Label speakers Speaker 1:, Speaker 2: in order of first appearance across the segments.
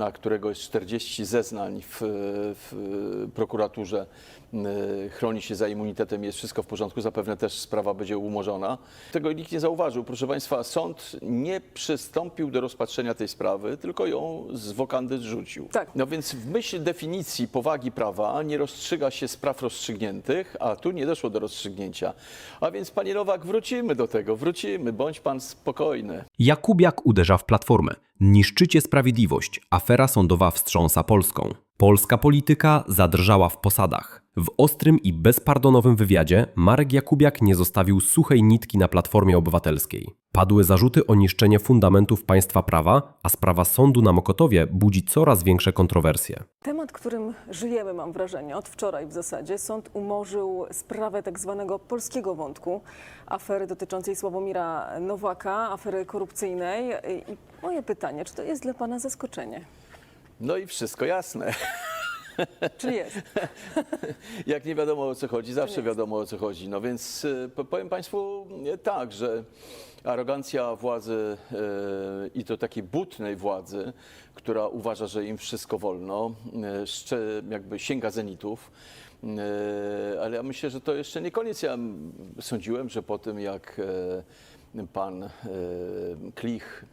Speaker 1: na którego jest 40 zeznań w, w prokuraturze, e, chroni się za immunitetem, jest wszystko w porządku, zapewne też sprawa będzie umorzona. Tego nikt nie zauważył. Proszę Państwa, sąd nie przystąpił do rozpatrzenia tej sprawy, tylko ją z wokandy zrzucił.
Speaker 2: Tak.
Speaker 1: No więc w myśl definicji powagi prawa nie rozstrzyga się spraw rozstrzygniętych, a tu nie doszło do rozstrzygnięcia. A więc, Panie Nowak, wrócimy do tego, wrócimy, bądź Pan spokojny.
Speaker 3: Jakubiak uderza w platformę. Niszczycie sprawiedliwość. Afera sądowa wstrząsa Polską. Polska polityka zadrżała w posadach. W ostrym i bezpardonowym wywiadzie Marek Jakubiak nie zostawił suchej nitki na Platformie Obywatelskiej. Padły zarzuty o niszczenie fundamentów państwa prawa, a sprawa sądu na Mokotowie budzi coraz większe kontrowersje.
Speaker 2: Temat, którym żyjemy, mam wrażenie, od wczoraj w zasadzie. Sąd umorzył sprawę tak zwanego polskiego wątku, afery dotyczącej Sławomira Nowaka, afery korupcyjnej. I moje pytanie, czy to jest dla Pana zaskoczenie?
Speaker 1: No i wszystko jasne.
Speaker 2: Czy jest?
Speaker 1: Jak nie wiadomo o co chodzi, zawsze wiadomo o co chodzi. No więc y, po- powiem Państwu tak, że arogancja władzy y, i to takiej butnej władzy, która uważa, że im wszystko wolno, y, szcze, jakby sięga zenitów. Y, Ale ja myślę, że to jeszcze nie koniec. Ja sądziłem, że po tym jak pan Klich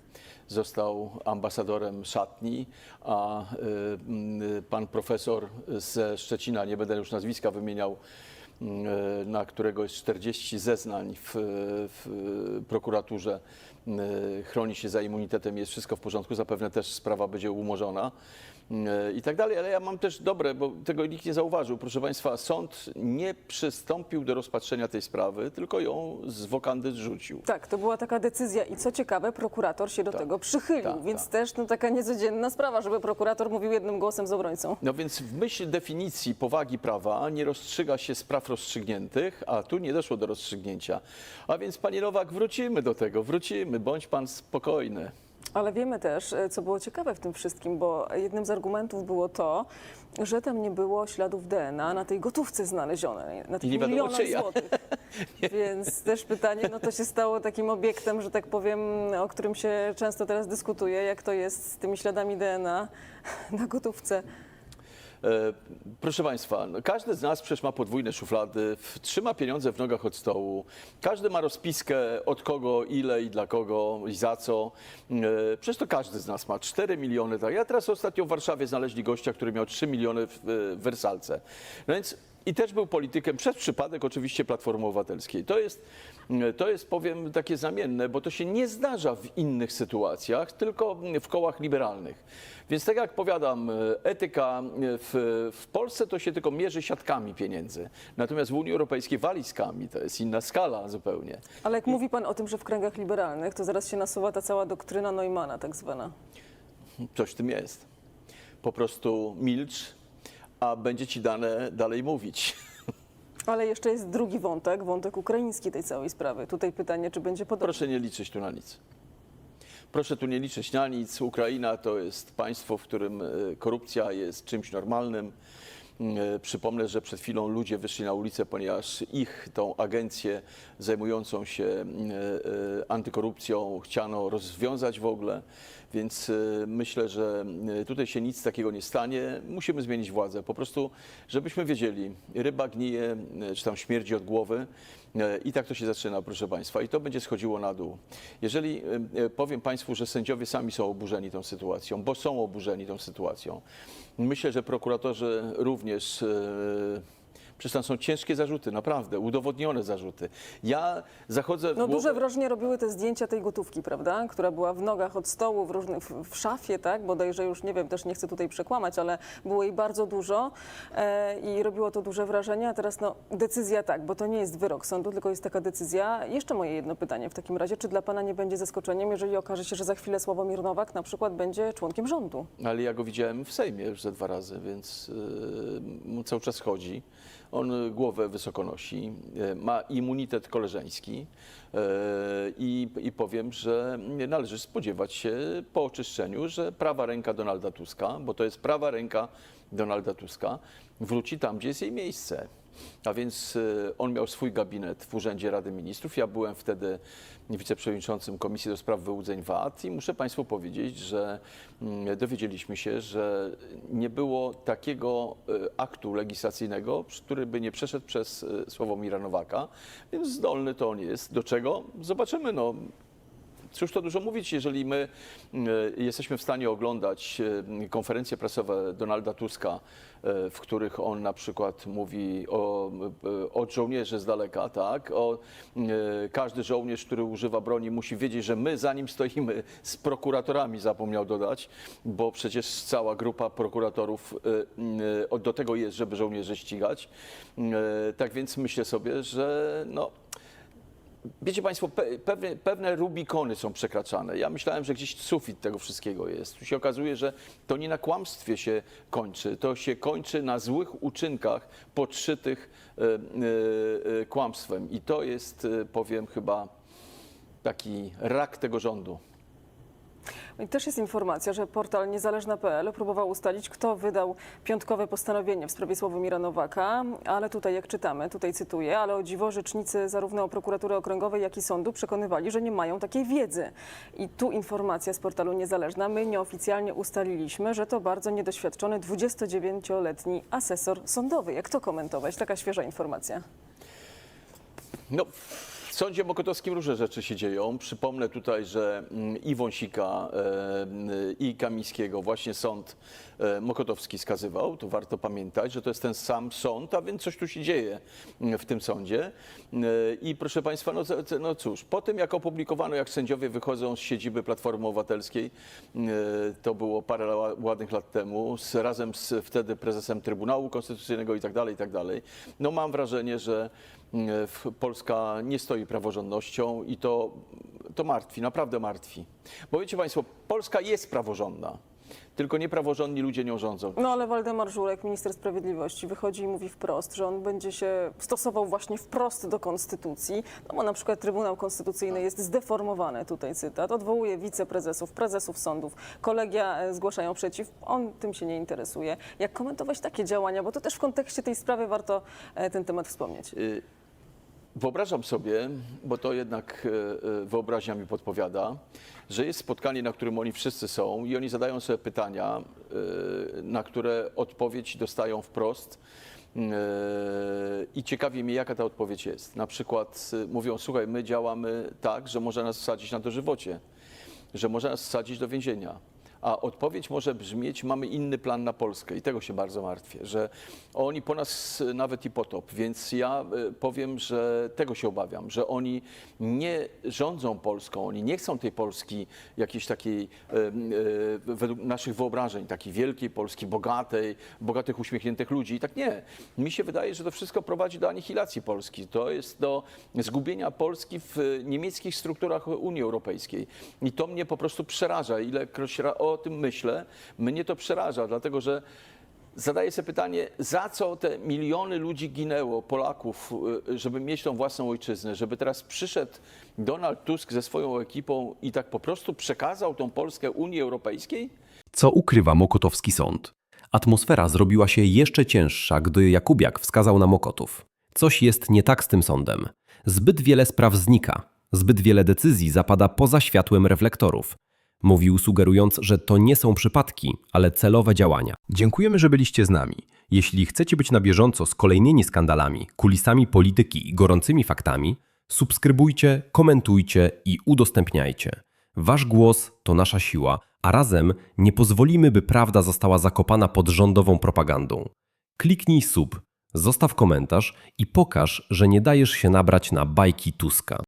Speaker 1: został ambasadorem szatni, a y, y, pan profesor ze Szczecina, nie będę już nazwiska wymieniał, y, na którego jest 40 zeznań w, w prokuraturze, chroni się za immunitetem, jest wszystko w porządku, zapewne też sprawa będzie umorzona y, i tak dalej, ale ja mam też dobre, bo tego nikt nie zauważył. Proszę Państwa, sąd nie przystąpił do rozpatrzenia tej sprawy, tylko ją z wokandy zrzucił.
Speaker 2: Tak, to była taka decyzja i co ciekawe, prokurator się do
Speaker 1: Tak.
Speaker 2: tego przychylił,
Speaker 1: Tak,
Speaker 2: więc
Speaker 1: tak.
Speaker 2: też no, taka niecodzienna sprawa, żeby prokurator mówił jednym głosem z obrońcą.
Speaker 1: No więc w myśl definicji powagi prawa nie rozstrzyga się spraw rozstrzygniętych, a tu nie doszło do rozstrzygnięcia. A więc, Panie Nowak, wrócimy do tego, wrócimy, bądź Pan spokojny.
Speaker 2: Ale wiemy też, e, co było ciekawe w tym wszystkim, bo jednym z argumentów było to, że tam nie było śladów DNA na tej gotówce znalezionej, na tych milionach
Speaker 1: czyja.
Speaker 2: złotych. Więc też pytanie, no to się stało takim obiektem, że tak powiem, o którym się często teraz dyskutuje, jak to jest z tymi śladami DNA na gotówce.
Speaker 1: E, Proszę Państwa, no każdy z nas przecież ma podwójne szuflady, trzyma pieniądze w nogach od stołu. Każdy ma rozpiskę od kogo, ile i dla kogo i za co. E, Przecież to każdy z nas ma 4 miliony. Tak. Ja teraz ostatnio w Warszawie znaleźli gościa, który miał 3 miliony w Wersalce. No więc i też był politykiem, przez przypadek oczywiście Platformy Obywatelskiej. To jest, to jest, powiem, takie znamienne, bo to się nie zdarza w innych sytuacjach, tylko w kołach liberalnych. Więc tak jak powiadam, etyka w, w Polsce to się tylko mierzy siatkami pieniędzy. Natomiast w Unii Europejskiej walizkami, to jest inna skala zupełnie.
Speaker 2: Ale jak mówi pan o tym, że w kręgach liberalnych, to zaraz się nasuwa ta cała doktryna Neumana tak zwana.
Speaker 1: Coś w tym jest. Po prostu milcz, a będzie ci dane dalej mówić.
Speaker 2: Ale jeszcze jest drugi wątek, wątek ukraiński tej całej sprawy. Tutaj pytanie, czy będzie podobnie.
Speaker 1: Proszę nie liczyć tu na nic. Proszę tu nie liczyć na nic. Ukraina to jest państwo, w którym e, korupcja jest czymś normalnym. E, Przypomnę, że przed chwilą ludzie wyszli na ulicę, ponieważ ich, tą agencję zajmującą się e, e, antykorupcją, chciano rozwiązać w ogóle. Więc e, myślę, że e, tutaj się nic takiego nie stanie. Musimy zmienić władzę. Po prostu, żebyśmy wiedzieli, ryba gnije, e, czy tam śmierdzi od głowy. I tak to się zaczyna, proszę Państwa, i to będzie schodziło na dół. Jeżeli powiem Państwu, że sędziowie sami są oburzeni tą sytuacją, bo są oburzeni tą sytuacją, myślę, że prokuratorzy również. Przecież tam są ciężkie zarzuty, naprawdę, udowodnione zarzuty. Ja zachodzę w
Speaker 2: No
Speaker 1: głowę-
Speaker 2: duże wrażenie robiły te zdjęcia tej gotówki, prawda? Która była w nogach od stołu, w, w szafie, tak? Bodajże już nie wiem, też nie chcę tutaj przekłamać, ale było jej bardzo dużo e, i robiło to duże wrażenie. A teraz no, decyzja tak, bo to nie jest wyrok sądu, tylko jest taka decyzja. Jeszcze moje jedno pytanie w takim razie, czy dla pana nie będzie zaskoczeniem, jeżeli okaże się, że za chwilę Sławomir Nowak na przykład będzie członkiem rządu?
Speaker 1: Ale ja go widziałem w Sejmie już ze dwa razy, więc yy, cały czas chodzi. On głowę wysoko nosi, y, ma immunitet koleżeński yy, i, i powiem, że należy spodziewać się po oczyszczeniu, że prawa ręka Donalda Tuska, bo to jest prawa ręka Donalda Tuska, wróci tam, gdzie jest jej miejsce. A więc y, on miał swój gabinet w Urzędzie Rady Ministrów. Ja byłem wtedy wiceprzewodniczącym Komisji do Spraw Wyłudzeń VAT i muszę Państwu powiedzieć, że mm, dowiedzieliśmy się, że nie było takiego y, aktu legislacyjnego, który by nie przeszedł przez y, Sławomira Nowaka, więc zdolny to on jest. Do czego? Zobaczymy. No, Cóż to dużo mówić, jeżeli my e, jesteśmy w stanie oglądać e, konferencje prasowe Donalda Tuska, e, w których on na przykład mówi o, od żołnierzy z daleka, tak? O, każdy żołnierz, który używa broni musi wiedzieć, że my za nim stoimy z prokuratorami, zapomniał dodać, bo przecież cała grupa prokuratorów do tego jest, żeby żołnierzy ścigać. Tak więc myślę sobie, że no, Wiecie Państwo, pe- pewne, pewne rubikony są przekraczane. Ja myślałem, że gdzieś sufit tego wszystkiego jest. Tu się okazuje, że to nie na kłamstwie się kończy, to się kończy na złych uczynkach podszytych e, e, e, kłamstwem. I to jest, powiem, chyba taki rak tego rządu.
Speaker 2: I też jest informacja, że portal niezależna.pl próbował ustalić, kto wydał piątkowe postanowienie w sprawie Sławomira Nowaka, ale tutaj, jak czytamy, tutaj cytuję, ale o dziwo rzecznicy zarówno prokuratury okręgowej, jak i sądu przekonywali, że nie mają takiej wiedzy. I tu informacja z portalu Niezależna. My nieoficjalnie ustaliliśmy, że to bardzo niedoświadczony 29-letni asesor sądowy. Jak to komentować? Taka świeża informacja.
Speaker 1: No, sądzie mokotowskim różne rzeczy się dzieją. Przypomnę tutaj, że mm, i Wąsika, e, i Kamińskiego właśnie sąd e, mokotowski skazywał. To warto pamiętać, że to jest ten sam sąd, a więc coś tu się dzieje mm, w tym sądzie. E, I proszę Państwa, no, no cóż, po tym jak opublikowano, jak sędziowie wychodzą z siedziby Platformy Obywatelskiej, to było parę ła- ładnych lat temu, z, razem z wtedy prezesem Trybunału Konstytucyjnego i tak dalej, i tak dalej. No mam wrażenie, że Polska nie stoi praworządnością i to, to martwi, naprawdę martwi. Bo wiecie Państwo, Polska jest praworządna, tylko niepraworządni ludzie nią rządzą.
Speaker 2: No ale Waldemar Żurek, minister sprawiedliwości, wychodzi i mówi wprost, że on będzie się stosował właśnie wprost do konstytucji, no bo na przykład Trybunał Konstytucyjny jest zdeformowany, tutaj cytat, odwołuje wiceprezesów, prezesów sądów, kolegia e, zgłaszają przeciw, on tym się nie interesuje. Jak komentować takie działania, bo to też w kontekście tej sprawy warto e, ten temat wspomnieć.
Speaker 1: Y, Wyobrażam sobie, bo to jednak e, e, wyobraźnia mi podpowiada, że jest spotkanie, na którym oni wszyscy są i oni zadają sobie pytania, e, na które odpowiedź dostają wprost. I ciekawi mnie, jaka ta odpowiedź jest. Na przykład mówią, słuchaj, my działamy tak, że może nas wsadzić na dożywocie, że może nas wsadzić do więzienia. A odpowiedź może brzmieć, mamy inny plan na Polskę. I tego się bardzo martwię, że oni po nas nawet i potop, więc ja y, powiem, że tego się obawiam, że oni nie rządzą Polską, oni nie chcą tej Polski jakiejś takiej y, według naszych wyobrażeń, takiej wielkiej Polski, bogatej, bogatych, uśmiechniętych ludzi. I tak nie. Mi się wydaje, że to wszystko prowadzi do anihilacji Polski, to jest do zgubienia Polski w niemieckich strukturach Unii Europejskiej. I to mnie po prostu przeraża, ilekroć o tym myślę, mnie to przeraża, dlatego że Zadaję sobie pytanie, za co te miliony ludzi ginęło, Polaków, y, żeby mieć tą własną ojczyznę, żeby teraz przyszedł Donald Tusk ze swoją ekipą i tak po prostu przekazał tą Polskę Unii Europejskiej?
Speaker 3: Co ukrywa Mokotowski sąd? Atmosfera zrobiła się jeszcze cięższa, gdy Jakubiak wskazał na Mokotów. Coś jest nie tak z tym sądem. Zbyt wiele spraw znika, zbyt wiele decyzji zapada poza światłem reflektorów. Mówił sugerując, że to nie są przypadki, ale celowe działania. Dziękujemy, że byliście z nami. Jeśli chcecie być na bieżąco z kolejnymi skandalami, kulisami polityki i gorącymi faktami, subskrybujcie, komentujcie i udostępniajcie. Wasz głos to nasza siła, a razem nie pozwolimy, by prawda została zakopana pod rządową propagandą. Kliknij sub, zostaw komentarz i pokaż, że nie dajesz się nabrać na bajki Tuska.